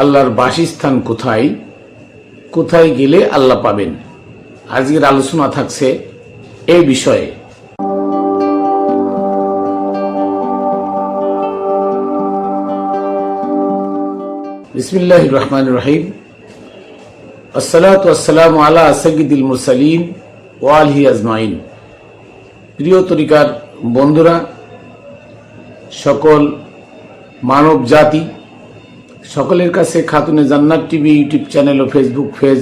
আল্লাহর বাসস্থান কোথায়? কোথায় গেলে আল্লাহ পাবেন? আজকের আলোচনা থাকছে এই বিষয়ে। বিসমিল্লাহ রহমান রহিম। আসসালাতু আসসালামু আলা সঈদুল মুরসালিন ওয়ালহি আজমাইন। প্রিয় তরিকার বন্ধুরা, সকল মানব জাতি সকলের কাছে Khatune Jannat TV, YouTube channel ও ফেসবুক পেজ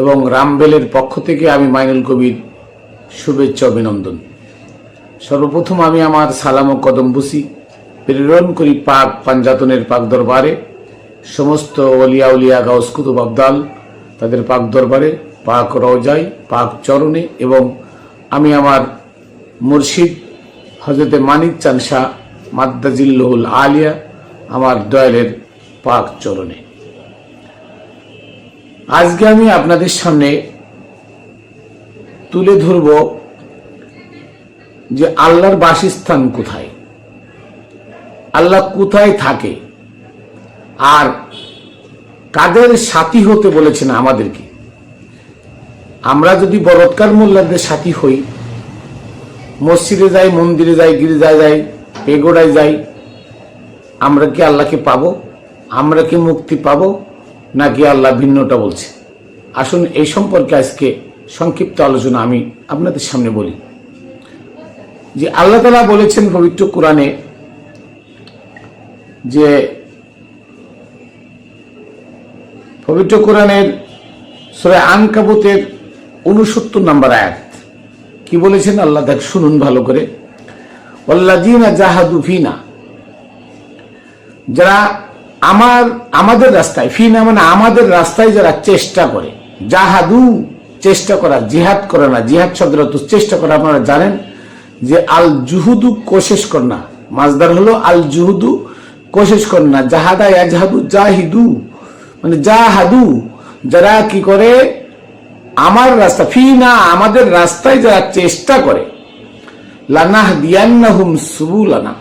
এবং রামবেলের পক্ষ থেকে আমি মাইনুল কবির শুভেচ্ছা অভিনন্দন। সর্বপ্রথম আমি আমার সালাম ও কদম বুসি, প্রেরণ করি পাক পাঞ্জাতনের পাক দরবারে, সমস্ত অলিয়া উলিয়া গাউস কুতুব আবদাল, তাদের পাক দরবারে, পাক রওজাই, পাক চরণে এবং আমি আমার মুর্শিদ হজরতে মানিক চান শাহ মাদ্দাজিল্লহুল আলিয়া আমার দয়ালের পাক চরণে। আজকে আমি আপনাদের সামনে তুলে ধরব যে আল্লাহর বাসস্থান কোথায়। আল্লাহ কোথায় থাকে আর কাদের সাথী হতে বলেছেন আমাদেরকে। আমরা যদি বরৎকার মোল্লাদের সাথী হই, মসজিদে যাই, মন্দিরে যাই, গির্জায় যাই, পেগোড়ায় যাই আমরা কি আল্লাহকে পাবো? আমরা কি মুক্তি পাবো? নাকি আল্লাহ ভিন্নটা বলছে? আসুন, এই সম্পর্কে আজকে সংক্ষিপ্ত আলোচনা আমি আপনাদের সামনে বলি। যে আল্লাহ তালা বলেছেন পবিত্র কোরআনে যে পবিত্র কোরআনের সুরে আনকাবুতের উনসত্তর নাম্বার আয়াত। কি বলেছেন? আল্লাহ দেখ, শুনুন ভালো করে। ওল্লাদিনা জাহাদু ফিনা যারা আমার, আমাদের রাস্তায়, ফি না মানে আমাদের রাস্তায় যারা চেষ্টা করে জাহাদু চেষ্টা করা, জিহাদ করে না, জিহাদ শব্দটা তো চেষ্টা করা, আপনারা জানেন যে আল জুহুদু কোশেষ কর না। মাজদার হলো আল জুহুদু কোশেষ না। জাহাদা ইয়াজহাদু জাহিদু। মানে জাহাদু যারা কি করে? আমার রাস্তা, ফি না আমাদের রাস্তায় যারা চেষ্টা করে লানাহ দিয়ান্না হুম সুবুলানা।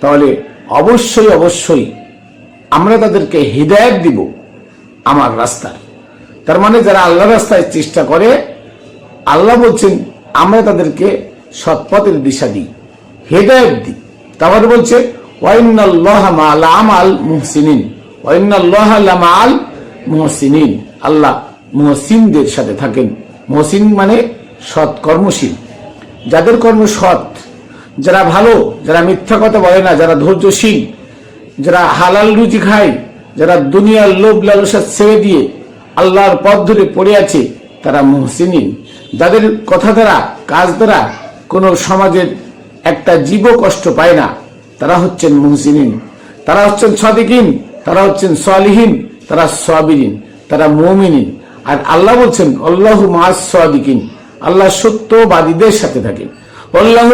তাহলে অবশ্যই অবশ্যই আমরা তাদেরকে হৃদায়ত দিব আমার রাস্তায়। তার মানে যারা আল্লাহ রাস্তায় চেষ্টা করে, আল্লাহ বলছেন, আমরা তাদেরকে সৎপথের দিশা দিই, হেদায়ত দিই। তারপরে বলছে মুহসিনিন। আল্লাহ মুহসিনদের সাথে থাকেন। মুহসিন মানে সৎ কর্মশীল। যাদের কর্ম সৎ যারা ভালো, যারা মিথ্যা কথা বলে না, যারা ধৈর্যশীল, যারা হালাল রুচি খায়, যারা দুনিয়ার লোভ লালসা ছেড়ে দিয়ে আল্লাহর পথ ধরে পড়ে আছে, তারা মুহসিনিন। যাদের কথা দ্বারা, কাজ দ্বারা কোনো সমাজের একটা জীব কষ্ট পায় না, তারা হচ্ছেন মুহসিনিন। তারা হচ্ছেন সদিকিন, তারা হচ্ছেন সলিহীন, তারা সাবিরিন, তারা মুমিনিন। আর আল্লাহ বলছেন, আল্লাহ মাস সাদিকিন। আল্লাহ সত্যবাদীদের সাথে থাকেন। আল্লাহ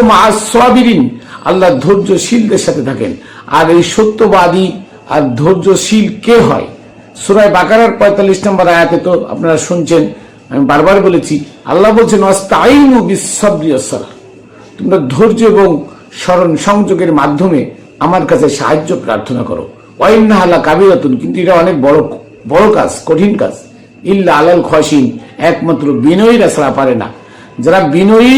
আল্লাহ ধৈর্যশীলদের সাথে থাকেন। আর এই সত্যবাদী আর ধৈর্যশীল কে হয়? সুরায় বাকারার পঁয়তাল্লিশ নম্বর আয়াতে তো আপনারা শুনছেন, আমি বারবার বলেছি, আল্লাহ বলছেন অস্তাইনু বিশ্বরিয়সরা তোমরা ধৈর্য এবং স্মরণ সংযোগের মাধ্যমে আমার কাছে সাহায্য প্রার্থনা করো। ওয়াইন্নাহাল্লা কাবিরাতুন কিন্তু এটা অনেক বড় বড় কাজ, কঠিন কাজ। ইল্লা আলাল খসিন একমাত্র বিনয়ীরা ছাড়া পারে না। যারা বিনয়ী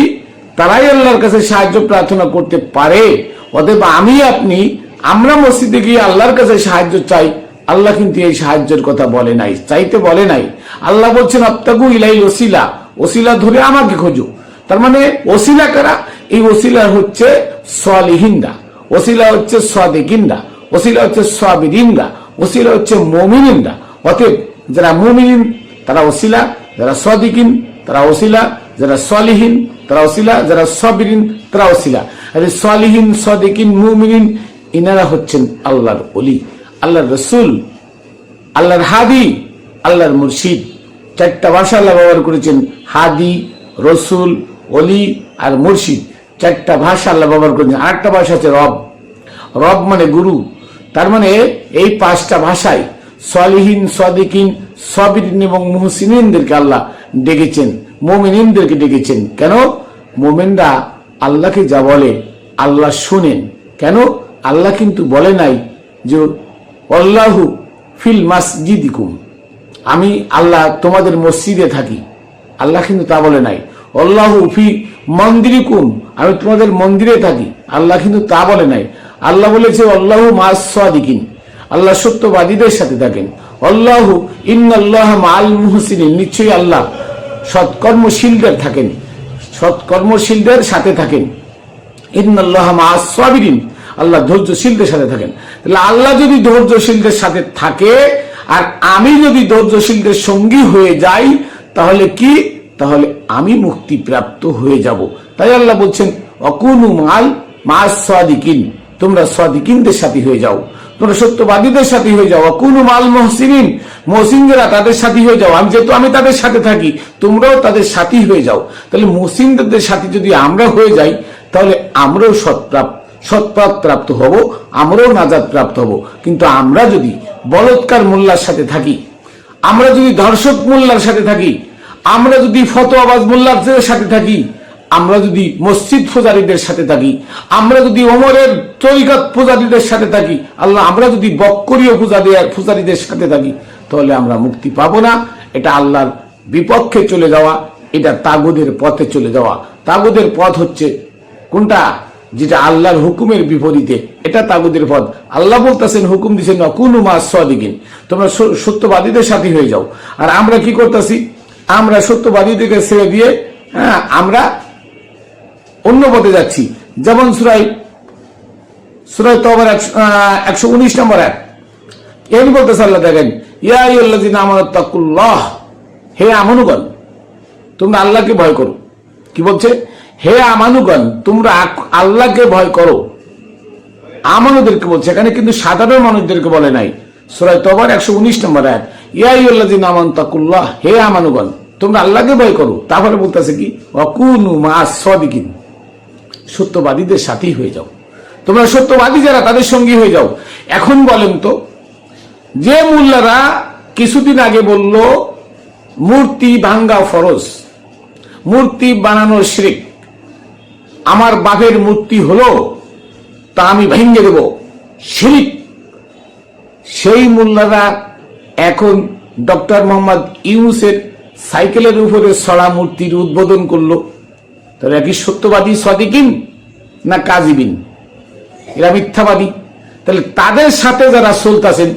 তারাই আল্লাহর কাছে সাহায্য প্রার্থনা করতে পারে। অতএব আমি, আপনি, আমরা মসজিদে গিয়ে আল্লাহর কাছে সাহায্য চাই। আল্লাহ কিন্তু এই সাহায্যের কথা বলে নাই, চাইতে বলে নাই। আল্লাহ বলছেন আত্মাগু ইলাই ওসিলা ওসিলা ধরে আমাকে খোঁজো। তার মানে ওসিলা কারা? এই ওসিলা হচ্ছে সলিহিন্দা ওসিলা হচ্ছে সদেকিন্দা ওসিলা হচ্ছে সাবিরিন্দা ওসিলা হচ্ছে মমিনিন্দা অতএব যারা মুমিনিন, তারা ওসিলা, যারা সদিকিন, তারা ওসিলা যারা সলিহীন তারা ওসিলা যারা সবিরিন তারা ওসিলা আরে সলিহীন, সদিকিন, মুমিনিন, ইনারা হচ্ছেন আল্লাহর অলি আল্লাহর রসুল, আল্লাহর হাদি, আল্লাহর মুর্শিদ। চারটা ভাষা আল্লাহ ব্যবহার করেছেন, হাদি, রসুল অলি আর মুর্শিদ। চারটা ভাষা আল্লাহ ব্যবহার করেছেন, আরেকটা ভাষা হচ্ছে রব। রব মানে গুরু। তার মানে এই পাঁচটা ভাষায় সলিহীন, সদিকিন, সবিরিন এবং মুহসিনদেরকে আল্লাহ ডেকেছেন। মোমিনদেরকে ডেকেছেন। কেন? মোমেনরা আল্লাহকে যা বলে, আল্লাহ শুনেন। কেন? আল্লাহ কিন্তু বলে নাই যে অল্লাহু ফিল মাসজিদিকুম। আমি আল্লাহ তোমাদের মসজিদে থাকি। আল্লাহ কিন্তু তা বলে নাই। অল্লাহু ফি মন্দিরিকুম। আমি তোমাদের মন্দিরে থাকি। আল্লাহ কিন্তু তা বলে নাই। আল্লাহ বলেছে অল্লাহু মাসিকিন আল্লাহ সত্যবাদীদের সাথে থাকেন। অল্লাহু ইন্নাল্লাহ মাল মুহসিন নিশ্চয়ই আল্লাহ সৎকর্মশীলদের থাকেন। সৎকর্মশীলদের সাথে থাকেন। ইন্নাল্লাহ মাসাবিরিন আল্লাহ ধৈর্যশীলদের সাথে থাকেন। তাহলে আল্লাহ যদি ধৈর্যশীলদের সাথে থাকে, আর আমি যদি ধৈর্যশীলদের সঙ্গী হয়ে যাই, তাহলে কি? তাহলে আমি মুক্তিপ্রাপ্ত হয়ে যাব। তাই আল্লাহ বলছেন, অকুনু মাল মা সাদিকিন। তোমরা সাদিকিনদের সাথে হয়ে যাও। তোমরা সত্যবাদীদের সাথে হয়ে যাও অকুনু মাল মহসিনিন মহসিনরা তাদের সাথী হয়ে যাও আমি যেহেতু আমি তাদের সাথে থাকি, তোমরাও তাদের সাথী হয়ে যাও। তাহলে মহসিনদের সাথে যদি আমরা হয়ে যাই, তাহলে আমরাও সৎপ্রাপ্ত সৎপথ প্রাপ্ত হব, আমরাও নাজাদ প্রাপ্ত হব। কিন্তু আমরা যদি বলৎকার মোল্লার সাথে থাকি, আমরা যদি ধর্ষক মোল্লার সাথে থাকি, আমরা যদি ফতোয়াবাজ মোল্লার সাথে থাকি আমরা যদি মসজিদ পূজারীদের সাথে থাকি, আমরা যদি ওমরের তরিকত পূজারীদের সাথে থাকি, আল্লাহ, আমরা যদি বক্করীয় পূজারী পূজারীদের সাথে থাকি, তাহলে আমরা মুক্তি পাবো না। এটা আল্লাহর বিপক্ষে চলে যাওয়া, এটা তাগুদের পথে চলে যাওয়া। তাগুদের পথ হচ্ছে কোনটা? যেটা আল্লাহর হুকুমের বিপরীতে। এটা তাগুদের পথ। আল্লাহ বলতেছেন, হুকুম দিচ্ছেন কোনো মাস সদিকিন। তোমরা সত্যবাদীদের সাথী হয়ে যাও। আর আমরা কি করতেছি? আমরা সত্যবাদীদেরকে ছেড়ে দিয়ে হ্যাঁ আমরা অন্য পথে যাচ্ছি। যেমন সুরাই সুরাই তবর একশো উনিশ নম্বর এক। এর বলতেছে আল্লাহ দেখেন হে আমনুগণ, তোমরা আল্লাহকে ভয় করো। কি বলছে? হে আমানুগণ, তোমরা আল্লাহকে ভয় করো। আমানুদেরকে বলছে, এখানে কিন্তু সাধারণ মানুষদেরকে বলে নাই। সুরাই তবার একশো উনিশ নম্বর এক। ইয়াইল্লাদিন আমান তাকুল্লাহ হে আমানুগণ, তোমরা আল্লাহকে ভয় করো। তারপরে বলতেছে কি অকুনু মা সদিকিন। সত্যবাদীদের সাথেই হয়ে যাও। তোমরা সত্যবাদী যারা, তাদের সঙ্গী হয়ে যাও। এখন বলেন তো, যে মোল্লারা কিছুদিন আগে বলল, মূর্তি ভাঙ্গা ফরজ, মূর্তি বানানো শ্রিক, আমার বাপের মূর্তি হলো, তা আমি ভেঙে দেব, শিরিক। সেই মোল্লারা এখন ডক্টর মোহাম্মদ ইউনুসের সাইকেলের উপরে সরা মূর্তির উদ্বোধন করল। তাহলে কি সত্যবাদী সদিকিন না কাজিবিন? এরা মিথ্যাবাদী। তাহলে তাদের সাথে যারা চলতেছেন,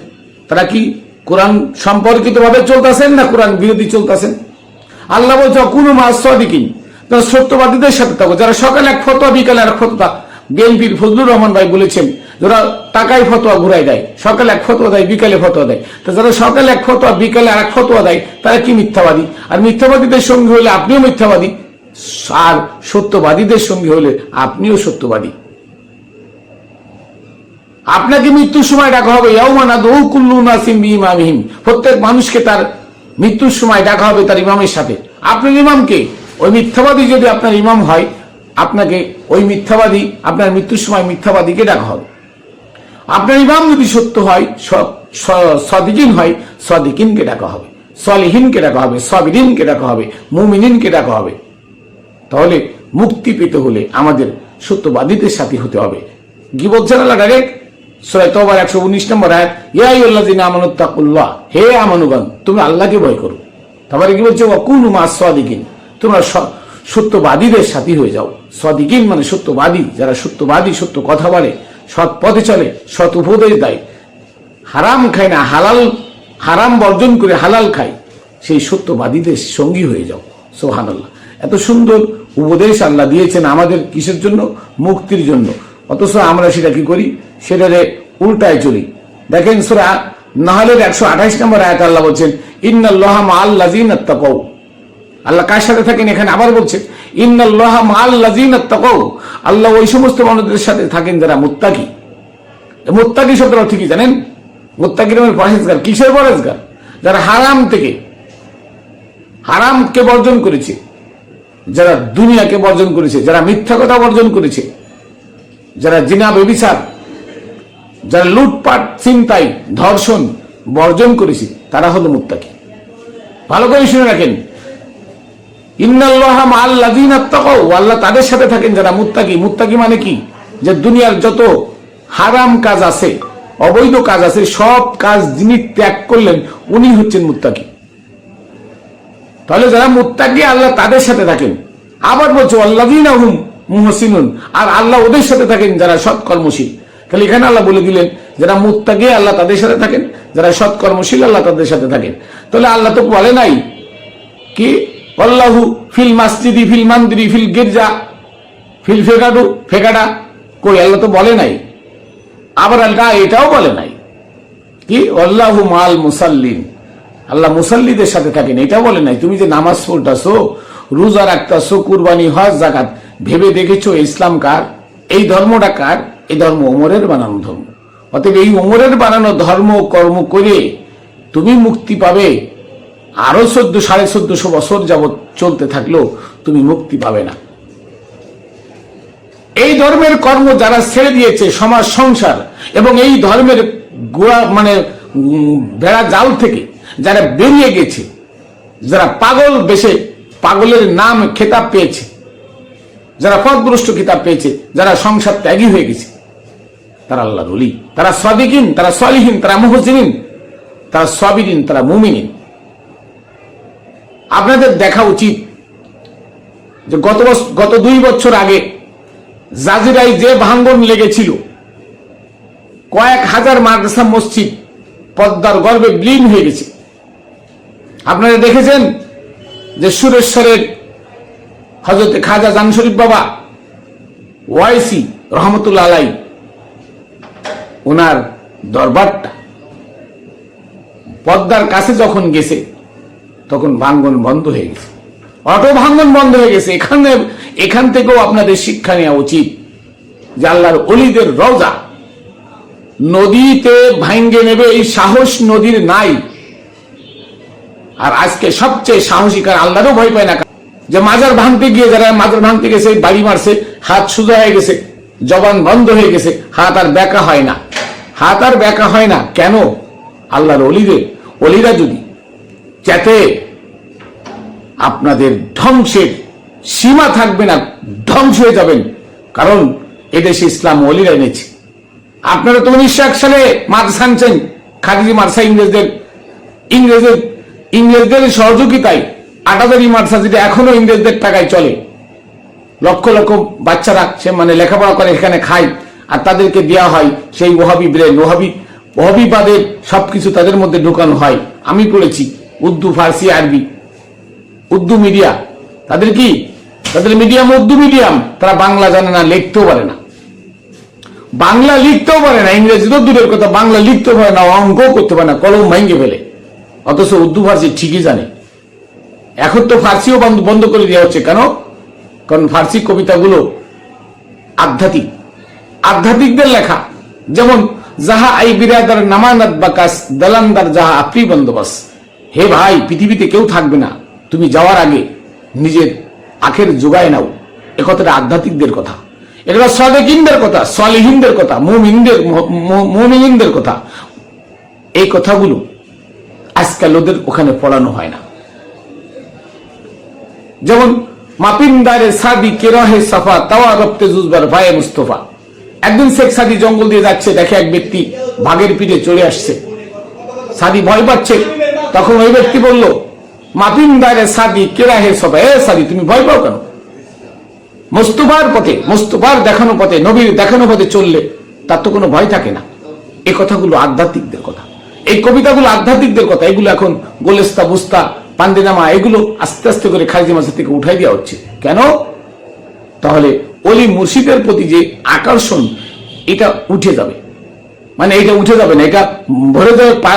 তারা কি কোরআন সম্পর্কিত ভাবে চলতেছেন না কোরআন বিরোধী চলতেছেন? আল্লাহ বলছে কোনো মাস সদিকিন। তারা সত্যবাদীদের সাথে থাকো। যারা সকালে এক ফতোয়া, বিকালে এক ফতোয়া, বিএনপির ফজলুর রহমান ভাই বলেছেন, যারা টাকায় ফতোয়া ঘুরাই দেয়, সকালে এক ফতোয়া দেয়, বিকালে ফতোয়া দেয়। তো যারা সকালে এক ফতোয়া, বিকালে আর এক ফতোয়া দেয়, তারা কি মিথ্যাবাদী? আর মিথ্যাবাদীদের সঙ্গে হলে আপনিও মিথ্যাবাদী। আর সত্যবাদীদের সঙ্গে হলে আপনিও সত্যবাদী। আপনাকে মৃত্যুর সময় ডাকা হবে ইমামহিম প্রত্যেক মানুষকে তার মৃত্যুর সময় ডাকা হবে তার ইমামের সাথে। আপনার ইমামকে ওই মিথ্যাবাদী যদি আপনার ইমাম হয়, আপনাকে ওই মিথ্যাবাদী, আপনার মৃত্যুর সময় মিথ্যাবাদীকে ডাকা হবে। আপনার ইমাম যদি সত্য হয় সদিকিন হয়, সদিকিনকে ডাকা হবে। সলিহিনকে ডাকা হবে, সবিরিনকে ডাকা হবে, মুমিনিনকে ডাকা হবে। তাহলে মুক্তি পেতে হলে আমাদের সত্যবাদীদের সাথে হতে হবে। বলছেন আল্লাহ ডাইরেক্ট, সূরা তওবার 119 নম্বর আয়াত, ইয়া আইয়ুহাল্লাযিনা আমানু তাকুল্লাহ, হে আমানুগণ তুমি আল্লাহকে ভয় করো। তারপরে কি বলছে ওয়াকুনু মাস সাদিকিন, তোমরা সত্যবাদীদের সাথী হয়ে যাও। সাদিকিন মানে সত্যবাদী, যারা সত্যবাদী, সত্য কথা বলে, সৎ পথে চলে, সৎ উপদেশ দেয়। হারাম খায় না, হালাল, হারাম বর্জন করে হালাল খায়। সেই সত্যবাদীদের সঙ্গী হয়ে যাও। সোহান আল্লাহ এত সুন্দর উপদেশ আল্লাহ দিয়েছেন আমাদের কিসের জন্য? মুক্তির জন্য। অথচ আমরা সেটা কি করি? সেটারে উল্টায় চলি। দেখেন সুরা নাহলের একশো আঠাইশ নম্বর আয়াত আল্লাহ বলছেন, ইন্নাল্লাহ আল্লাজিন আত্তাকাউ। আল্লাহ কার সাথে থাকেন? এখানে আবার বলছে ইন্নাল্লাহ আল্লাজিন আত্তাকাউ। আল্লাহ ওই সমস্ত মানুষদের সাথে থাকেন যারা মুত্তাকি। মোত্তাকি শব্দটা ঠিকই জানেন? মোত্তাকির মানে পরেজগার কিসের পরেজগার যারা হারাম থেকে, হারামকে বর্জন করেছে। যারা দুনিয়াকে বর্জন করেছে, যারা মিথ্যা কথা বর্জন করেছে, যারা জিনা বেবিচার, যারা লুটপাট চিন্তাই ধর্ষণ বর্জন করেছে, তারা হলো মুত্তাকি। ভালো করে শুনে রাখেন। ইন্নাল্লাহ আল্লাযীনা আত্তাকাউ আল্লাহ তাদের সাথে থাকেন যারা মুত্তাকি। মুত্তাকি মানে কি? যে দুনিয়ার যত হারাম কাজ আছে, অবৈধ কাজ আছে, সব কাজ যিনি ত্যাগ করলেন, উনি হচ্ছেন মুত্তাকি। তাহলে যারা মুত্তাকি, আল্লাহ তাদের সাথে থাকেন। আবার বলছো আল্লাহিন হুম মুহসিনুন আর আল্লাহ ওদের সাথে থাকেন যারা সৎ কর্মশীল তাহলে এখানে আল্লাহ বলে দিলেন, যারা মুত্তাকি, আল্লাহ তাদের সাথে থাকেন, যারা সৎকর্মশীল, আল্লাহ তাদের সাথে থাকেন। তাহলে আল্লাহ তো বলে নাই কি? আল্লাহু ফিল মাসজিদি ফিল মান্দিরি ফিল গির্জা ফিল ফেকাডু ফেকাডা কই আল্লাহ তো বলে নাই। আবার আল্লাহ এটাও বলে নাই কি? আল্লাহু মাল মুসাল্লিন আল্লাহ মুসল্লিদের সাথে থাকেন এটা বলে নাই, তুমি যে নামাজ পড়তাছো, রোজা রাখতাছো, কুরবানি, হজ জাকাত ভেবে দেখেছ ইসলাম কার? এই ধর্মটা কার? এই ধর্ম ওমরের বানানো ধর্ম। অতএব এই ওমরের বানানো ধর্ম কর্ম করে তুমি মুক্তি পাবে। আরও চোদ্দ, সাড়ে চোদ্দশো বছর যাবৎ চলতে থাকলেও তুমি মুক্তি পাবে না। এই ধর্মের কর্ম যারা ছেড়ে দিয়েছে সমাজ, সংসার, এবং এই ধর্মের গোড়া মানে বেড়া জাল থেকে যারা বেরিয়ে গেছে, যারা পাগল বেশে, পাগলের নাম খেতাব পেয়েছে, যারা পদভ্রষ্ট খেতাব পেয়েছে, যারা সংসার ত্যাগী হয়ে গেছে, তারা আল্লাহর অলি তারা সদিকিন, তারা সলিহীন, তারা মুহসিনিন তারা সবিরিন, তারা মুমিনিন। আপনাদের দেখা উচিত যে গত গত দুই বছর আগে জাজিরাই যে ভাঙ্গন লেগেছিল, কয়েক হাজার মাদ্রাসা মসজিদ পদ্মার গর্বে বিলীন হয়ে গেছে। আপনারা দেখেছেন যে সুরেশ্বরের হজরত খাজা জান শরীফ বাবা, ওয়াইসি রহমতুল্লা আলাই, ওনার দরবারটা পদ্মার কাছে যখন গেছে, তখন ভাঙ্গন বন্ধ হয়ে গেছে। অটো ভাঙ্গন বন্ধ হয়ে গেছে। এখানে, এখান থেকেও আপনাদের শিক্ষা নেওয়া উচিত যে আল্লাহর অলিদের রওজা, নদীতে ভাঙ্গে নেবে, এই সাহস নদীর নাই। আর আজকে সবচেয়ে সাহসী কার, আল্লাহরও ভয় পায় না যে মাজার ভাঙতে গিয়ে যারা মাজার ভাঙতে গেছে, বাড়ি মারছে, হাত সোজা হয়ে গেছে, জবান বন্ধ হয়ে গেছে, হাত আর ব্যাকা হয় না। হাত আর ব্যাকা হয় না, কেন? আল্লাহর অলিদের অলিরা যদি যাতে আপনাদের ধ্বংসের সীমা থাকবে না, ধ্বংস হয়ে যাবেন। কারণ এদেশে ইসলাম অলিরা এনেছে। আপনারা তো উনিশশো এক সালে মাদ্রাসা আনছেন, খাদিজি মাদ্রাসা ইংরেজদের ইংরেজদের ইংরেজদের সহযোগিতায় আটাদারি মাদ্রাসা যেটা এখনও ইংরেজদের টাকায় চলে। লক্ষ লক্ষ বাচ্চারা সে মানে লেখাপড়া করে, এখানে খায় আর তাদেরকে দেওয়া হয় সেই ওহাবি ব্রেন। ওহাবি ওহাবিবাদের সবকিছু তাদের মধ্যে ঢোকানো হয়। আমি পড়েছি উর্দু, ফার্সি, আরবি। উর্দু মিডিয়া তাদের কি? তাদের মিডিয়াম উর্দু মিডিয়াম। তারা বাংলা জানে না, লিখতেও পারে না। বাংলা লিখতেও পারে না, ইংরেজি তো দূরের কথা। বাংলা লিখতে পারে না অঙ্ক করতে পারে না, কলম ভাঙ্গে ফেলে। অথচ উর্দু ফার্সি ঠিকই জানে। এখন তো ফার্সিও বন্ধ করে দেওয়া হচ্ছে। কেন? কারণ ফার্সি কবিতাগুলো আধ্যাত্মিক। আধ্যাত্মিকদের লেখা। যেমন, যাহা আই বিরাদার নামানাত বাকাস, দালান্দার যাহা আপনি বন্দোবস্ত। হে ভাই, পৃথিবীতে কেউ থাকবে না। তুমি যাওয়ার আগে নিজের আখের যোগায় নাও। এ কথাটা আধ্যাত্মিকদের কথা। এটা সদেকিনদের কথা, সলিহিনদের কথা, মুমিনদের মুমিনদের কথা। এই কথাগুলো আজকাল ওদের ওখানে পড়ানো হয় না। যেমন মাপিনদারে সাদি কেরহে সাফা, তাওয়া রপ্তে জুজবার ভাই মুস্তফা। একদিন শেখ সাদি জঙ্গল দিয়ে যাচ্ছে, দেখে এক ব্যক্তি বাঘের পিঠে চলে আসছে। সাদি ভয় পাচ্ছে। তখন ওই ব্যক্তি বলল মাপিনদারে সাদি কেরাহে সফা, এ সাদি, তুমি ভয় পাও কেন? মোস্তফার পথে, মোস্তফার দেখানো পথে, নবীর দেখানো পথে চললে তার তো কোনো ভয় থাকে না। এ কথাগুলো আধ্যাত্মিকদের কথা। এই কবিতাগুলো আধ্যাত্মিকদের কথা, এগুলো এখন গোলেস্তা, বুস্তা পান্ডেনামা এগুলো আস্তে আস্তে করে খারিজি মাসের থেকে উঠাই দেওয়া হচ্ছে। কেন? তাহলে অলি মুর্শিদের প্রতি যে আকর্ষণ, এটা উঠে যাবে। মানে এটা উঠে যাবে না, এটা ভরে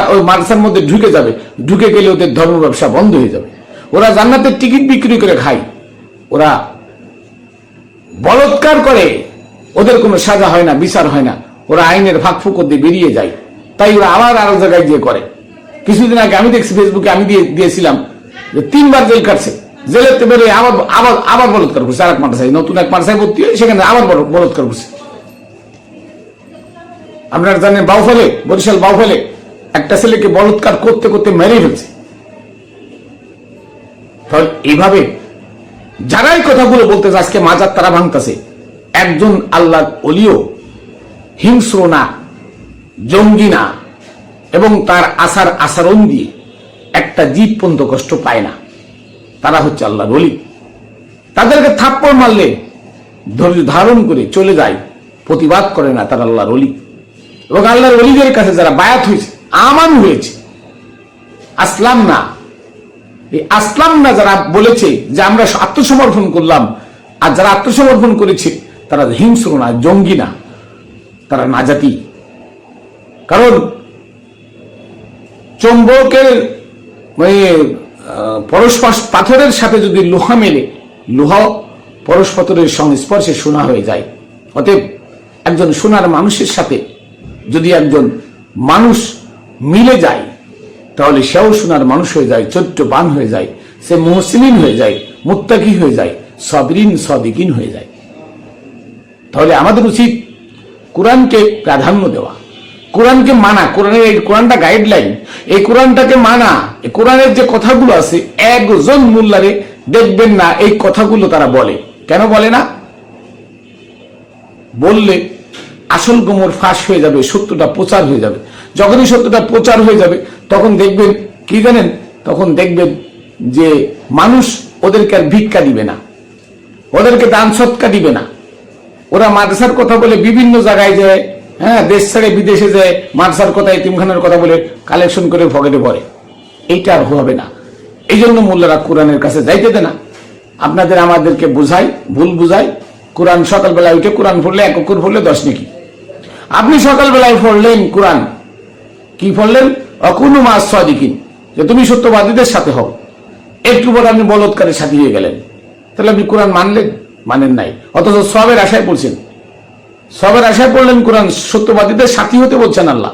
ওই মাদ্রাসার মধ্যে ঢুকে যাবে। ঢুকে গেলে ওদের ধর্ম ব্যবসা বন্ধ হয়ে যাবে। ওরা জান্নাতের টিকিট বিক্রি করে খায়। ওরা বলৎকার করে। ওদের কোনো সাজা হয় না, বিচার হয় না। ওরা আইনের ফাঁক ফুকর দিয়ে বেরিয়ে যায়। তাই ওরা আবার আরও জায়গায় গিয়ে করে। কিছুদিন আগে আমি দেখছি ফেসবুকে আমি দিয়ে দিয়েছিলাম যে তিনবার জেল কাটছে। জেলের তো বেরোয় আবার আবার আবার বলৎকার করছে আর এক মাদ্রাসায়, নতুন এক মাদ্রাসায় ভর্তি হয়ে সেখানে আবার বলৎকার করছে। আপনারা জানেন বাউফলে, বরিশাল বাউফলে একটা ছেলেকে বলৎকার করতে করতে মেরে ফেলছে। এইভাবে যারাই কথাগুলো বলতেছে আজকে মাজার তারা ভাঙতেছে। একজন আল্লাহ অলিও হিংস্র না। জঙ্গি না। এবং তার আসার আচরণ দিয়ে একটা জীব পর্যন্ত কষ্ট পায় না। তারা হচ্ছে আল্লাহ রলি তাদেরকে থাপ্পড় মারলে, ধৈর্য ধারণ করে চলে যায়, প্রতিবাদ করে না তারা আল্লাহর অলি এবং আল্লাহর অলিদের কাছে যারা বায়াত হয়েছে, আমান হয়েছে। আসলাম না। এই আসলাম না যারা বলেছে যে আমরা আত্মসমর্পণ করলাম, আর যারা আত্মসমর্পণ করেছে, তারা হিংস্র না, জঙ্গি না। তারা নাজাতি। কারণ চম্বকের পরস্পর পাথরের সাথে যদি লোহা মেলে, লোহা পরস্পরের সংস্পর্শে সোনা হয়ে যায়। অতএব একজন সোনার মানুষের সাথে যদি একজন মানুষ মিলে যায়, তাহলে সেও সোনার মানুষ হয়ে যায় চৈত্রবান হয়ে যায়, সে মহসিন হয়ে যায়, মুত্তাকি হয়ে যায়, সবরিন, সদিকিন হয়ে যায়। তাহলে আমাদের উচিত কোরআনকে প্রাধান্য দেওয়া। কোরআনকে মানা, কোরআনের এই কোরআনটা গাইডলাইন এই কোরআনটাকে মানা কোরআনের যে কথাগুলো আছে, একজন মোল্লারে দেখবেন না এই কথাগুলো তারা বলে। কেন বলে না? বললে আসল গোমর ফাঁস হয়ে যাবে, সত্যটা প্রচার হয়ে যাবে। যখনই সত্যটা প্রচার হয়ে যাবে, তখন দেখবেন, কি জানেন? তখন দেখবেন যে মানুষ ওদেরকে আর ভিক্ষা দিবে না। ওদেরকে দান সৎকা দিবে না। ওরা মাদ্রাসার কথা বলে বিভিন্ন জায়গায় যায় হ্যাঁ দেশ ছেড়ে বিদেশে যায় মাদ্রাসার কথা ইতিমখানের কথা বলে কালেকশন করে পকেটে পড়ে এইটা আর হবে না। এই জন্য মোল্লারা কোরআনের কাছে যাইতে দেয় না। আপনাদের আমাদেরকে বুঝাই, ভুল বুঝাই, কোরআন সকালবেলায় উঠে কোরআন পড়লে, এক অক্ষর পড়লে দশ নাকি। আপনি সকালবেলায় পড়লেন কোরআন, কি পড়লেন? অকুনু মাস সদিকিন যে তুমি সত্যবাদীদের সাথে হও। একটু পর আপনি বলৎকারের সাথী গেলেন। তাহলে আপনি কোরআন মানলেন? মানেন নাই। অথচ সবের আশায় পড়ছেন। সবের আশায় পড়লেন কোরআন, সত্যবাদীদের সাথী হতে বলছেন আল্লাহ।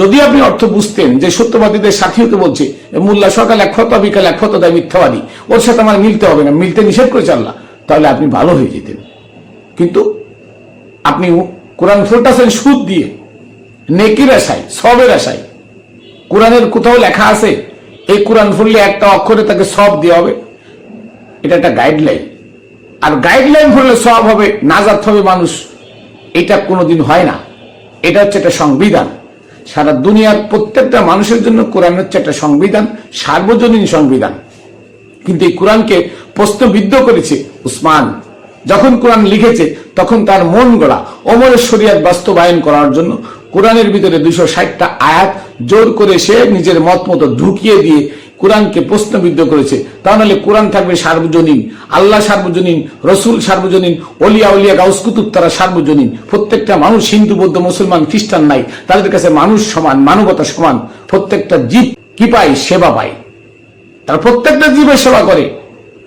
যদি আপনি অর্থ বুঝতেন যে সত্যবাদীদের সাথী হতে বলছে মোল্লা সকাল এক ফত বিকাল এক ফত দেয় মিথ্যাবাদী। ওর সাথে আমার মিলতে হবে না, মিলতে নিষেধ করেছে আল্লাহ, তাহলে আপনি ভালো হয়ে যেতেন। কিন্তু আপনি কোরআন ফুলটাছেন সুদ দিয়ে, নেকির আশায়, সবের আশায়। কোরআনের কোথাও লেখা আছে, এই কোরআন ফুললে একটা অক্ষরে তাকে সব দেওয়া হবে। এটা একটা গাইডলাইন আর গাইডলাইন ফুললে সব হবে, নাজাত হবে মানুষ। এটা কোনোদিন হয় না। এটা হচ্ছে একটা সংবিধান। সারা দুনিয়ার প্রত্যেকটা মানুষের জন্য কোরআন হচ্ছে একটা সংবিধান, সার্বজনীন সংবিধান। কিন্তু এই কোরআনকে প্রশ্নবিদ্ধ করেছে উসমান। যখন কোরআন লিখেছে, তখন তার মন গড়া অমরের শরিয়াত বাস্তবায়ন করার জন্য কোরআনের ভিতরে দুশো ষাটটা আয়াত জোর করে সে নিজের মত মতো ঢুকিয়ে দিয়ে কোরআনকে প্রশ্নবিদ্ধ করেছে। তাহলে কোরআন থাকবে সার্বজনীন, আল্লাহ সার্বজনীন, রসুল সার্বজনীন, অলিয়া উলিয়া গাউসকুতুব তারা সার্বজনীন। প্রত্যেকটা মানুষ হিন্দু, বৌদ্ধ, মুসলমান, খ্রিস্টান নাই। তাদের কাছে মানুষ সমান, মানবতা সমান। প্রত্যেকটা জীব কি পায়? সেবা পায়। তারা প্রত্যেকটা জীবের সেবা করে।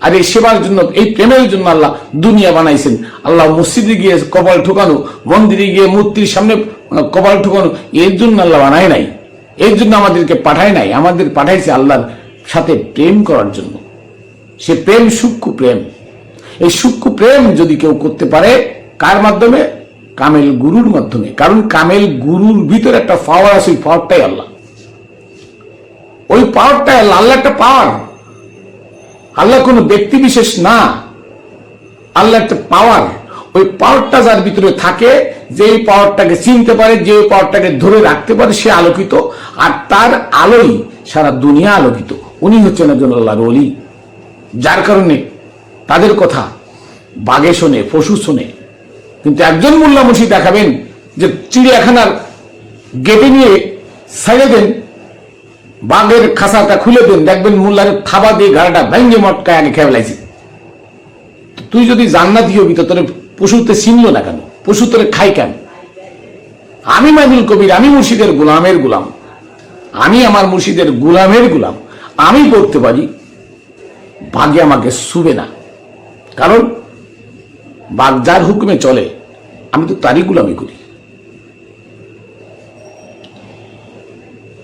আর এই সেবার জন্য, এই প্রেমের জন্য আল্লাহ দুনিয়া বানাইছেন। আল্লাহ মসজিদে গিয়ে কপাল ঠুকানো, মন্দিরে গিয়ে মূর্তির সামনে কপাল ঠুকানো, এর জন্য আল্লাহ বানায় নাই। এর জন্য আমাদেরকে পাঠায় নাই। আমাদের পাঠাইছে আল্লাহর সাথে প্রেম করার জন্য। সে প্রেম সূক্ষ্ম প্রেম। এই সূক্ষ্ম প্রেম যদি কেউ করতে পারে, কার মাধ্যমে? কামেল গুরুর মাধ্যমে। কারণ কামেল গুরুর ভিতরে একটা পাওয়ার আছে, ওই পাওয়ারটাই আল্লাহ। ওই পাওয়ারটাই আল্লাহ। আল্লাহ একটা পাওয়ার আল্লাহ কোনো ব্যক্তি বিশেষ না। আল্লাহ একটা পাওয়ার ওই পাওয়ারটা যার ভিতরে থাকে যে এই পাওয়ারটাকে চিনতে পারে যে পাওয়ারটাকে ধরে রাখতে পারে, সে আলোকিত। আর তার আলোই সারা দুনিয়া আলোকিত। উনি হচ্ছেন একজন আল্লাহর অলি যার কারণে তাদের কথা বাঘে শোনে, পশু শোনে। কিন্তু একজন মোল্লা মুন্সি দেখাবেন যে চিড়িয়াখানার গেটে নিয়ে সাইডে দেন, বাঘের খাসাটা খুলে দেন, দেখবেন মোল্লার থাবা দিয়ে গাড়াটা ভেঙ্গে মটকায় আগে খেয়ে ফেলাইছে তো তুই যদি জান্নাতি হবি, তো তোর পশুতে চিনল না কেন? পশু তোরে খাই কেন? আমি মাইদুল কবির, আমি মুর্শিদের গোলামের গোলাম। আমি আমার মুর্শিদের গোলামের গোলাম। আমি পড়তে পারি বাঘে আমাকে শুবে না। কারণ বাঘ যার হুকুমে চলে, আমি তো তারই গোলামি করি।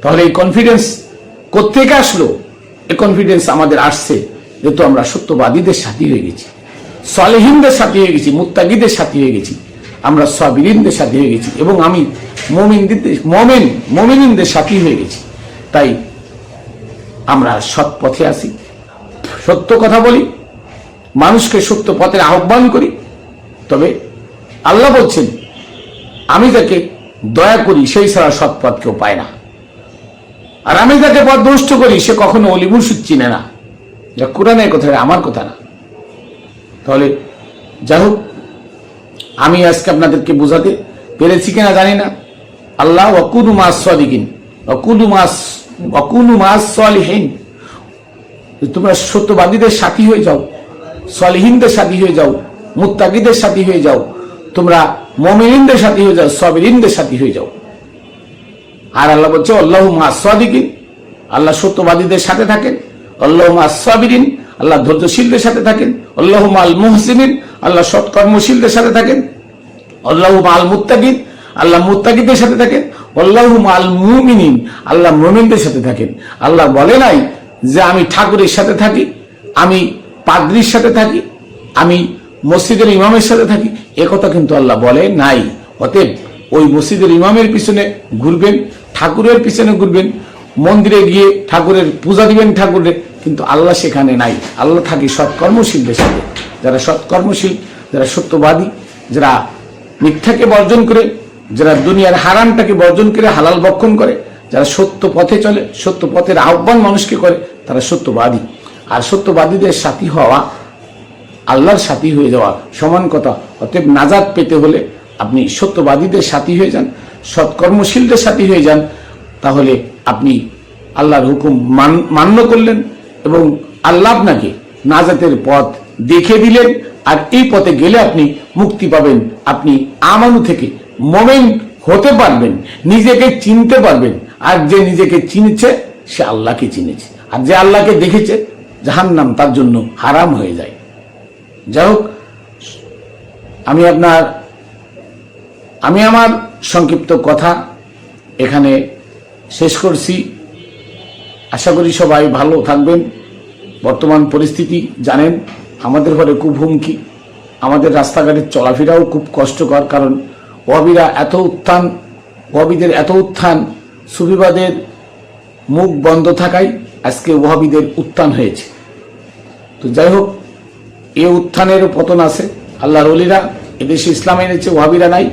তাহলে এই কনফিডেন্স কোথেকে আসলো? এই কনফিডেন্স আমাদের আসছে যেহেতু আমরা সত্যবাদীদের সাথী হয়ে গেছি, সলেহিনদের সাথী হয়ে গেছি মুত্তাগিদের সাথী হয়ে গেছি। আমরা সবিরিনদের সাথী হয়ে গেছি এবং আমি মমিনদের, মমেন, মমিনদের সাথী হয়ে গেছি। তাই আমরা সৎ পথে আসি সত্য কথা বলি, মানুষকে সত্য পথের আহ্বান করি। তবে আল্লাহ বলছেন, আমি তাকে দয়া করি, সেই ছাড়া সৎ পথ কেউ পায় না। আর আমি যাকে পথ নষ্ট করি, সে কখনো অলিমুর্শিদ চিনে না। যা কোরআনের কথা আমার কথা না। তাহলে যাই হোক আমি আজকে আপনাদেরকে বোঝাতে পেরেছি কিনা জানি না। আল্লাহ, ওয়াকুনু মাস সদিকিন ওয়াকুনু মাস মাস তোমরা সত্যবাদীদের সাথী হয়ে যাও, সলিহীনদের সাথী হয়ে যাও, মুত্তাকিদের সাথী হয়ে যাও, তোমরা মমিনদের সাথী হয়ে যাও, সবিরিনদের সাথী হয়ে যাও। আর আল্লাহ বলছে, আল্লাহ মাসিন আল্লাহ সত্যবাদীদের সাথে থাকেন। আল্লাহ মাসবিরিন আল্লাহ ধৈর্যশীলদের সাথে থাকেন। আল্লাহ আল মুহসিনিন আল্লাহ সৎকর্মশীলদের সাথে থাকেন। আল্লাহ আল মুত্তাকিন আল্লাহ মুত্তাকিদের সাথে থাকেন। আল্লাহ আল মুমিনিন আল্লাহ মুমিনদের সাথে থাকেন। আল্লাহ বলে নাই যে আমি ঠাকুরের সাথে থাকি, আমি পাদ্রির সাথে থাকি, আমি মসজিদের ইমামের সাথে থাকি। এ কথা কিন্তু আল্লাহ বলে নাই। অতএব ওই মসজিদের ইমামের পিছনে ঘুরবেন, ঠাকুরের পিছনে ঘুরবেন, মন্দিরে গিয়ে ঠাকুরের পূজা দিবেন ঠাকুরের। কিন্তু আল্লাহ সেখানে নাই। আল্লাহ থাকে সৎকর্মশীলদের সাথে যারা সৎকর্মশীল, যারা সত্যবাদী, যারা মিথ্যাকে বর্জন করে, যারা দুনিয়ার হারানটাকে বর্জন করে, হালাল বক্ষণ করে, যারা সত্য পথে চলে, সত্য পথের আহ্বান মানুষকে করে, তারা সত্যবাদী। আর সত্যবাদীদের সাথী হওয়া, আল্লাহর সাথী হয়ে যাওয়া সমান কথা। অতএব নাজাদ পেতে হলে আপনি সত্যবাদীদের সাথী হয়ে যান, সৎকর্মশীলদের সাথী হয়ে যান। তাহলে আপনি আল্লাহর হুকুম মান- মান্য করলেন এবং আল্লাহ আপনাকে নাজাতের পথ দেখে দিলেন, আর এই পথে গেলে আপনি মুক্তি পাবেন। আপনি আমানু থেকে মোমেন হতে পারবেন, নিজেকে চিনতে পারবেন। আর যে নিজেকে চিনেছে, সে আল্লাহকে চিনেছে। আর যে আল্লাহকে দেখেছে, জাহান্নাম তার জন্য হারাম হয়ে যায়। যাই হোক, আমি আপনার, আমি আমার সংক্ষিপ্ত কথা এখানে শেষ করছি। আশা করি সবাই ভালো থাকবেন। বর্তমান পরিস্থিতি জানেন, আমাদের ঘরে খুব হুমকি। আমাদের রাস্তাঘাটের চলাফেরাও খুব কষ্টকর কারণ ওয়াবিরা এত উত্থান, ওয়াবিদের এত উত্থান, সুফিবাদের মুখ বন্ধ থাকায় আজকে ওয়াবিদের উত্থান হয়েছে। তো যাই হোক, এ উত্থানেরও পতন আছে, আল্লাহর অলিরা এদেশে ইসলাম এনেছে ওয়াহাবিরা নাই।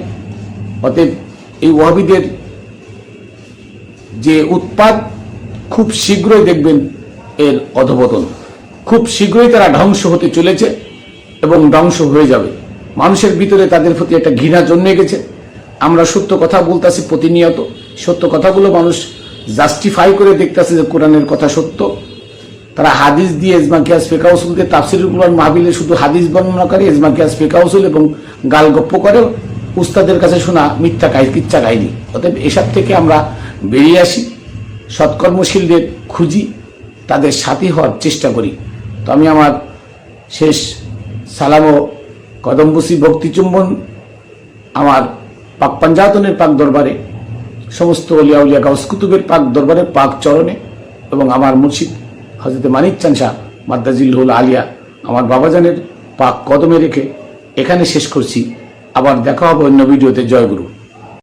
অতএব এই ওয়াহাবিদের যে উৎপাদ খুব শীঘ্রই দেখবেন এর অধপতন। খুব শীঘ্রই তারা ধ্বংস হতে চলেছে এবং ধ্বংস হয়ে যাবে। মানুষের ভিতরে তাদের প্রতি একটা ঘৃণা জন্মে গেছে। আমরা সত্য কথা বলতেছি প্রতিনিয়ত। সত্য কথাগুলো মানুষ জাস্টিফাই করে দেখতেছে যে কোরআনের কথা সত্য। তারা হাদিস দিয়ে এজমা কিয়াস দিয়ে তাফসিরুল কুরআন মাহবিলে শুধু হাদিস বর্ণনা করে এজমা কিয়াস ফেকাউসুল এবং গাল গপ্প করে উস্তাদের কাছে শোনা মিথ্যা কিচ্ছা কাহিনী। অতএব এসব থেকে আমরা বেরিয়ে আসি। সৎকর্মশীলদের খুঁজি, তাদের সাথী হওয়ার চেষ্টা করি। তো আমি আমার শেষ সালাম ও কদম্বসী ভক্তি চুম্বন আমার পাক পাঞ্জাতনের পাক দরবারে, সমস্ত অলিয়া উলিয়া গাউস কুতুবের পাক দরবারে, পাক চরণে এবং আমার মুর্শিদ হজরত মানিক চান শাহ মাদ্দাজিল হুল আলিয়া, আমার বাবাজানের পাক কদমে রেখে এখানে শেষ করছি। আবার দেখা হবে অন্য ভিডিওতে। জয় গুরু।